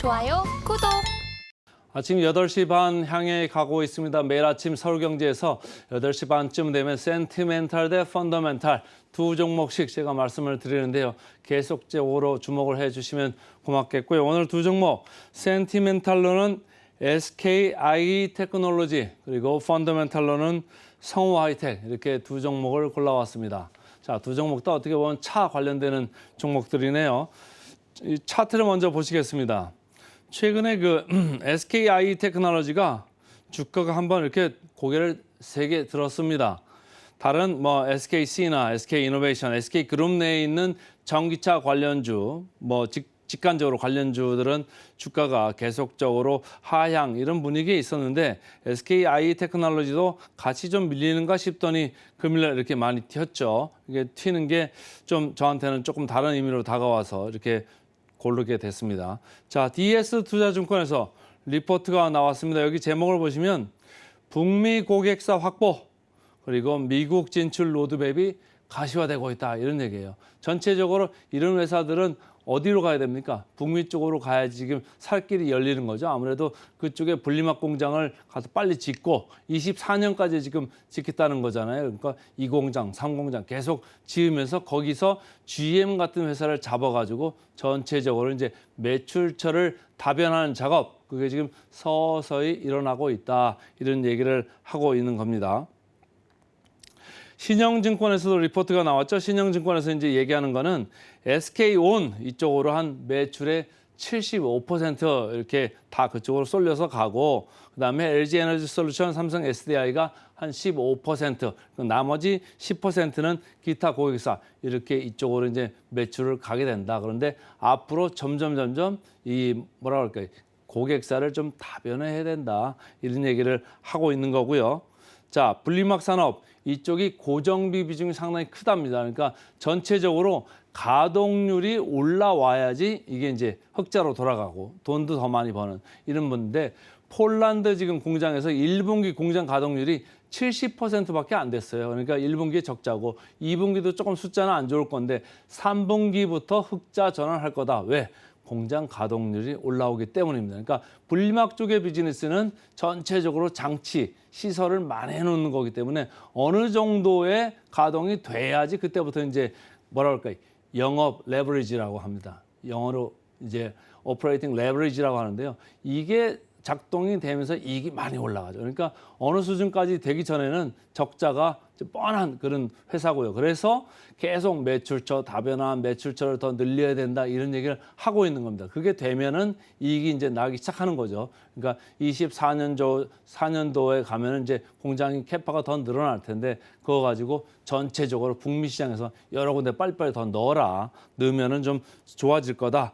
좋아요, 구독. 아침 8시 반 향해 가고 있습니다. 매일 아침 서울경제에서 8시 반쯤 되면 센티멘탈 대 펀더멘탈 두 종목씩 제가 말씀을 드리는데요. 계속적으로 주목을 해주시면 고맙겠고요. 오늘 두 종목 센티멘탈로는 SKI 테크놀로지 그리고 펀더멘탈로는 성우 하이텍 이렇게 두 종목을 골라왔습니다. 자, 두 종목 다 어떻게 보면 차 관련되는 종목들이네요. 이 차트를 먼저 보시겠습니다. 최근에 그 SKI 테크놀로지가 주가가 한번 이렇게 고개를 세게 들었습니다. 다른 뭐 SKC나 SK이노베이션, SK그룹 내에 있는 전기차 관련주, 뭐 직, 직관적으로 관련주들은 주가가 계속적으로 하향 이런 분위기에 있었는데 SKI 테크놀로지도 같이 좀 밀리는가 싶더니 금일날 이렇게 많이 튀었죠. 이게 튀는 게 좀 저한테는 조금 다른 의미로 다가와서 이렇게 고르게 됐습니다. 자, DS 투자증권에서 리포트가 나왔습니다. 여기 제목을 보시면 북미 고객사 확보 그리고 미국 진출 로드맵이 가시화되고 있다 이런 얘기예요. 전체적으로 이런 회사들은 어디로 가야 됩니까? 북미 쪽으로 가야지 지금 살 길이 열리는 거죠. 아무래도 그쪽에 분리막 공장을 가서 빨리 짓고 24년까지 지금 짓겠다는 거잖아요. 그러니까 이 공장, 삼 공장 계속 지으면서 거기서 GM 같은 회사를 잡아가지고 전체적으로 이제 매출처를 다변하는 작업 그게 지금 서서히 일어나고 있다 이런 얘기를 하고 있는 겁니다. 신영증권에서도 리포트가 나왔죠. 신영증권에서 이제 얘기하는 거는 SK온 이쪽으로 한 매출의 75% 이렇게 다 그쪽으로 쏠려서 가고 그다음에 LG에너지 솔루션, 삼성 SDI가 한 15%, 그 나머지 10%는 기타 고객사 이렇게 이쪽으로 이제 매출을 가게 된다. 그런데 앞으로 점점 점점 이 뭐라 그럴까요? 고객사를 좀 다변화해야 된다. 이런 얘기를 하고 있는 거고요. 자, 분리막 산업 이쪽이 고정비 비중이 상당히 크답니다. 그러니까 전체적으로 가동률이 올라와야지 이게 이제 흑자로 돌아가고 돈도 더 많이 버는 이런 분인데 폴란드 지금 공장에서 1분기 공장 가동률이 70%밖에 안 됐어요. 그러니까 1분기에 적자고 2분기도 조금 숫자는 안 좋을 건데 3분기부터 흑자 전환할 거다. 왜? 공장 가동률이 올라오기 때문입니다. 그러니까 분리막 쪽의 비즈니스는 전체적으로 장치, 시설을 만해 놓는 거기 때문에 어느 정도의 가동이 돼야지 그때부터 이제 뭐라 그럴까요? 영업 레버리지라고 합니다. 영어로 이제 오퍼레이팅 레버리지라고 하는데요. 이게 작동이 되면서 이익이 많이 올라가죠. 그러니까 어느 수준까지 되기 전에는 적자가 뻔한 그런 회사고요. 그래서 계속 매출처 다변화한 매출처를 더 늘려야 된다 이런 얘기를 하고 있는 겁니다. 그게 되면은 이익이 이제 나기 시작하는 거죠. 그러니까 24년도 4년도에 가면은 이제 공장이 캐파가 더 늘어날 텐데 그거 가지고 전체적으로 북미 시장에서 여러 군데 빨리빨리 더 넣어라. 넣으면은 좀 좋아질 거다.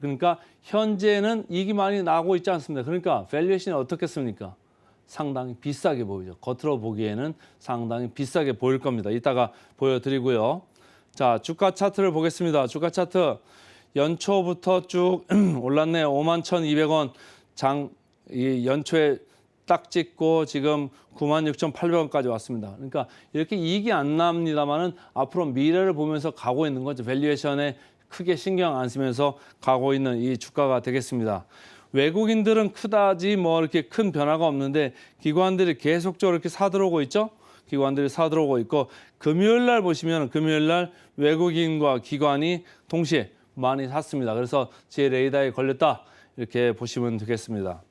그러니까 현재는 이익이 많이 나고 있지 않습니다. 그러니까 밸류에이션이 어떻겠습니까? 상당히 비싸게 보이죠. 겉으로 보기에는 상당히 비싸게 보일 겁니다. 이따가 보여드리고요. 자, 주가 차트를 보겠습니다. 주가 차트 연초부터 쭉 올랐네요. 5만 1,200원 장, 이 연초에 딱 찍고 지금 96,800원까지 왔습니다. 그러니까 이렇게 이익이 안 납니다만은 앞으로 미래를 보면서 가고 있는 거죠. 밸류에이션에 크게 신경 안 쓰면서 가고 있는 이 주가가 되겠습니다. 외국인들은 크다지 뭐 이렇게 큰 변화가 없는데 기관들이 계속적으로 이렇게 사들어오고 있죠. 기관들이 사들어오고 있고 금요일 날 보시면 금요일 날 외국인과 기관이 동시에 많이 샀습니다. 그래서 제 레이더에 걸렸다 이렇게 보시면 되겠습니다.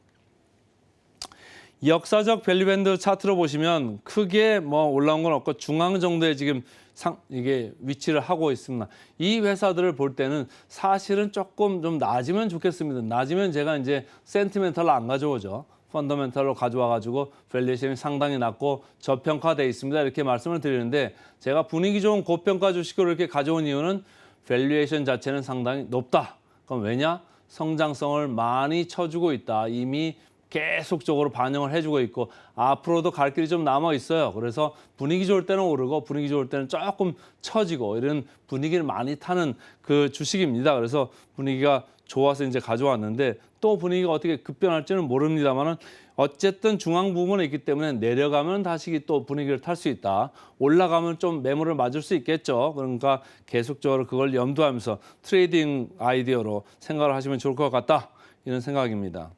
역사적 밸류밴드 차트로 보시면 크게 뭐 올라온 건 없고 중앙 정도에 지금 상 이게 위치를 하고 있습니다. 이 회사들을 볼 때는 사실은 조금 좀 낮으면 좋겠습니다. 낮으면 제가 이제 센티멘탈로 안 가져오죠. 펀더멘탈로 가져와 가지고 밸류에이션이 상당히 낮고 저평가돼 있습니다. 이렇게 말씀을 드리는데 제가 분위기 좋은 고평가 주식을 이렇게 가져온 이유는 밸류에이션 자체는 상당히 높다. 그럼 왜냐? 성장성을 많이 쳐주고 있다. 이미 계속적으로 반영을 해주고 있고 앞으로도 갈 길이 좀 남아 있어요. 그래서 분위기 좋을 때는 오르고 분위기 좋을 때는 조금 처지고 이런 분위기를 많이 타는 그 주식입니다. 그래서 분위기가 좋아서 이제 가져왔는데 또 분위기가 어떻게 급변할지는 모릅니다만은 어쨌든 중앙 부분에 있기 때문에 내려가면 다시 또 분위기를 탈 수 있다. 올라가면 좀 매물을 맞을 수 있겠죠. 그러니까 계속적으로 그걸 염두하면서 트레이딩 아이디어로 생각을 하시면 좋을 것 같다. 이런 생각입니다.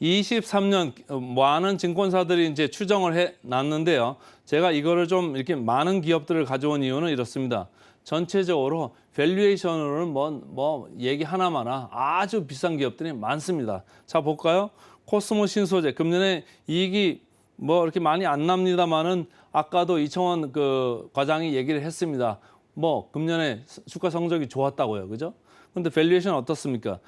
23년 많은 증권사들이 이제 추정을 해 놨는데요. 제가 이거를 좀 이렇게 많은 기업들을 가져온 이유는 이렇습니다. 전체적으로 밸류에이션으로는 뭐, 뭐 얘기 하나마나 아주 비싼 기업들이 많습니다. 자 볼까요? 코스모 신소재 금년에 이익이 뭐 이렇게 많이 안 납니다만은 아까도 이청원 그 과장이 얘기를 했습니다. 뭐 금년에 주가 성적이 좋았다고요, 그죠? 근데 밸류에이션 어떻습니까?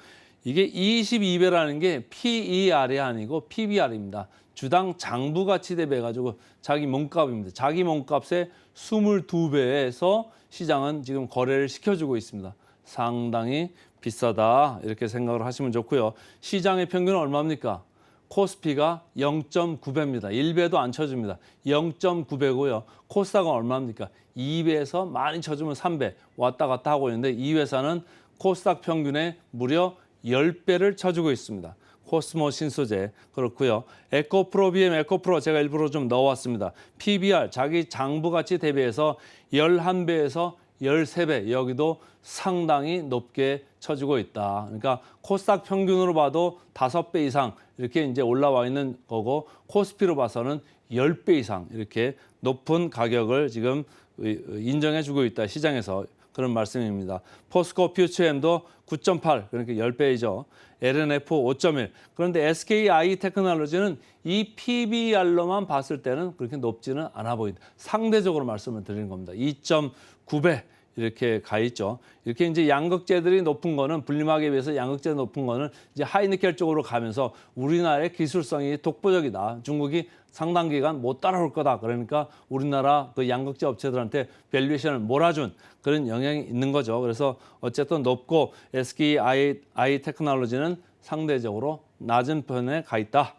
이게 22배라는 게 PER이 아니고 PBR입니다. 주당 장부 가치 대비해 가지고 자기 몸값입니다. 자기 몸값의 22배에서 시장은 지금 거래를 시켜주고 있습니다. 상당히 비싸다 이렇게 생각을 하시면 좋고요. 시장의 평균은 얼마입니까? 코스피가 0.9배입니다. 1배도 안 쳐줍니다. 0.9배고요. 코스닥은 얼마입니까? 2배에서 많이 쳐주면 3배 왔다 갔다 하고 있는데 이 회사는 코스닥 평균에 무려 10배를 쳐주고 있습니다. 코스모 신소재 그렇고요. 에코프로 BM 에코프로 제가 일부러 좀 넣어왔습니다. PBR 자기 장부 가치 대비해서 11배에서 13배 여기도 상당히 높게 쳐주고 있다. 그러니까 코스닥 평균으로 봐도 5배 이상 이렇게 이제 올라와 있는 거고 코스피로 봐서는 10배 이상 이렇게 높은 가격을 지금 인정해 주고 있다. 시장에서 그런 말씀입니다. 포스코 퓨처엠도 9.8 그러니까 10배이죠. LNF 5.1 그런데 SKI 테크놀로지는 이 PBR로만 봤을 때는 그렇게 높지는 않아 보인다. 상대적으로 말씀을 드리는 겁니다. 2.9배 이렇게 가 있죠. 이렇게 이제 양극재들이 높은 거는 분리막에 비해서 양극재 높은 거는 이제 하이니켈 쪽으로 가면서 우리나라의 기술성이 독보적이다. 중국이 상당 기간 못 따라올 거다. 그러니까 우리나라 그 양극재 업체들한테 밸류에이션을 몰아준 그런 영향이 있는 거죠. 그래서 어쨌든 높고 SKI 테크놀로지는 상대적으로 낮은 편에 가 있다.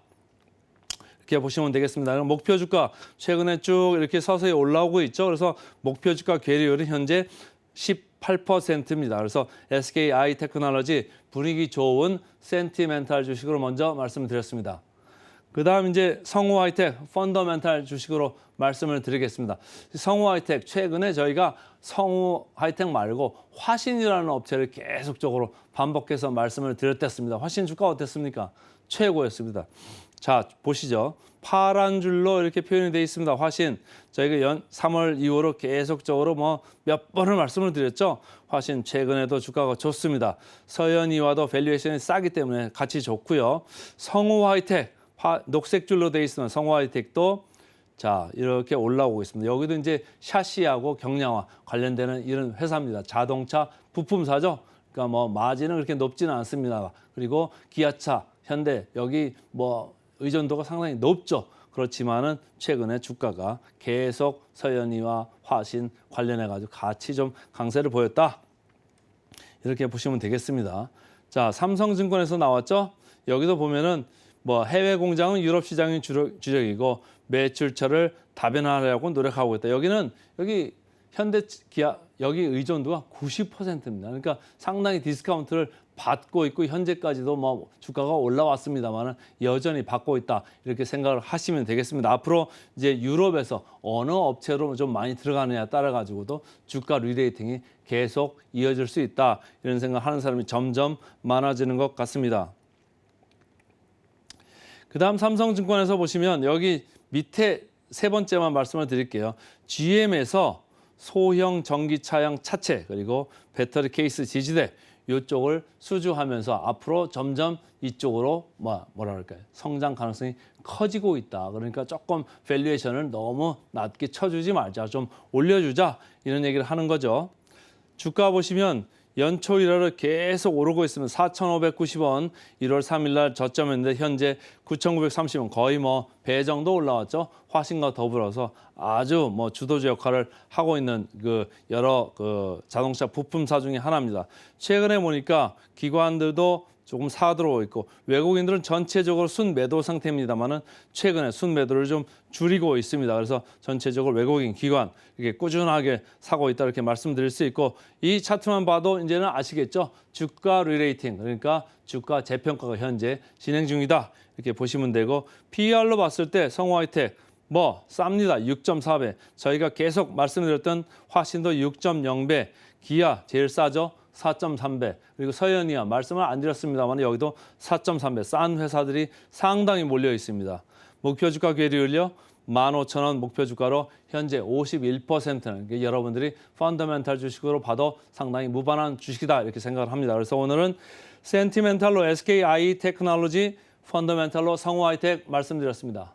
이렇게 보시면 되겠습니다. 목표 주가 최근에 쭉 이렇게 서서히 올라오고 있죠. 그래서 목표 주가 괴리율은 현재 18%입니다. 그래서 SKI 테크놀로지 분위기 좋은 센티멘탈 주식으로 먼저 말씀드렸습니다. 그 다음 이제 성우 하이텍 펀더멘탈 주식으로 말씀을 드리겠습니다. 성우 하이텍 최근에 저희가 성우 하이텍 말고 화신이라는 업체를 계속적으로 반복해서 말씀을 드렸댔습니다. 화신 주가 어땠습니까? 최고였습니다. 자 보시죠. 파란 줄로 이렇게 표현이 되어 있습니다. 화신 저희가 연 3월 이후로 계속적으로 뭐 몇 번을 말씀을 드렸죠. 화신 최근에도 주가가 좋습니다. 서현이와도 밸류에이션이 싸기 때문에 같이 좋고요. 성우 하이텍 화, 녹색 줄로 되어 있으면 성우 하이텍도 자 이렇게 올라오고 있습니다. 여기도 이제 샤시하고 경량화 관련되는 이런 회사입니다. 자동차 부품사죠. 그러니까 뭐 마진은 그렇게 높지는 않습니다. 그리고 기아차, 현대 여기 뭐 의존도가 상당히 높죠. 그렇지만은 최근에 주가가 계속 서현이와 화신 관련해 가지고 같이 좀 강세를 보였다. 이렇게 보시면 되겠습니다. 자, 삼성증권에서 나왔죠? 여기도 보면은 뭐 해외 공장은 유럽 시장이 주력, 주력이고 매출처를 다변화하려고 노력하고 있다. 여기는 여기 현대 기아 여기 의존도가 90%입니다. 그러니까 상당히 디스카운트를 받고 있고 현재까지도 뭐 주가가 올라왔습니다만은 여전히 받고 있다 이렇게 생각을 하시면 되겠습니다. 앞으로 이제 유럽에서 어느 업체로 좀 많이 들어가느냐 따라 가지고도 주가 리레이팅이 계속 이어질 수 있다 이런 생각하는 사람이 점점 많아지는 것 같습니다. 그다음 삼성증권에서 보시면 여기 밑에 세 번째만 말씀을 드릴게요. GM에서 소형 전기차량 차체 그리고 배터리 케이스 지지대 이쪽을 수주하면서 앞으로 점점 이쪽으로 뭐 뭐라 그럴까요? 성장 가능성이 커지고 있다. 그러니까 조금 밸류에이션을 너무 낮게 쳐주지 말자. 좀 올려주자. 이런 얘기를 하는 거죠. 주가 보시면 연초 1월을 계속 오르고 있으면 4,590원 1월 3일 날 저점인데 현재 9,930원 거의 뭐 배 정도 올라왔죠. 화신과 더불어서 아주 뭐 주도주 역할을 하고 있는 그 여러 그 자동차 부품사 중에 하나입니다. 최근에 보니까 기관들도 조금 사 들어오고 있고 외국인들은 전체적으로 순매도 상태입니다만은 최근에 순매도를 좀 줄이고 있습니다. 그래서 전체적으로 외국인 기관 이렇게 꾸준하게 사고 있다 이렇게 말씀드릴 수 있고 이 차트만 봐도 이제는 아시겠죠? 주가 리레이팅 그러니까 주가 재평가가 현재 진행 중이다 이렇게 보시면 되고 PER로 봤을 때 성호하이텍 뭐 쌉니다. 6.4배. 저희가 계속 말씀드렸던 화신도 6.0배. 기아 제일 싸죠. 4.3배. 그리고 서현이야 말씀을 안 드렸습니다만 여기도 4.3배. 싼 회사들이 상당히 몰려 있습니다. 목표 주가 괴리율요. 15,000원 목표 주가로 현재 51%는 이게 여러분들이 펀더멘탈 주식으로 봐도 상당히 무반한 주식이다 이렇게 생각을 합니다. 그래서 오늘은 센티멘탈로 SKI 테크놀로지 펀더멘탈로 성우 하이텍 말씀드렸습니다.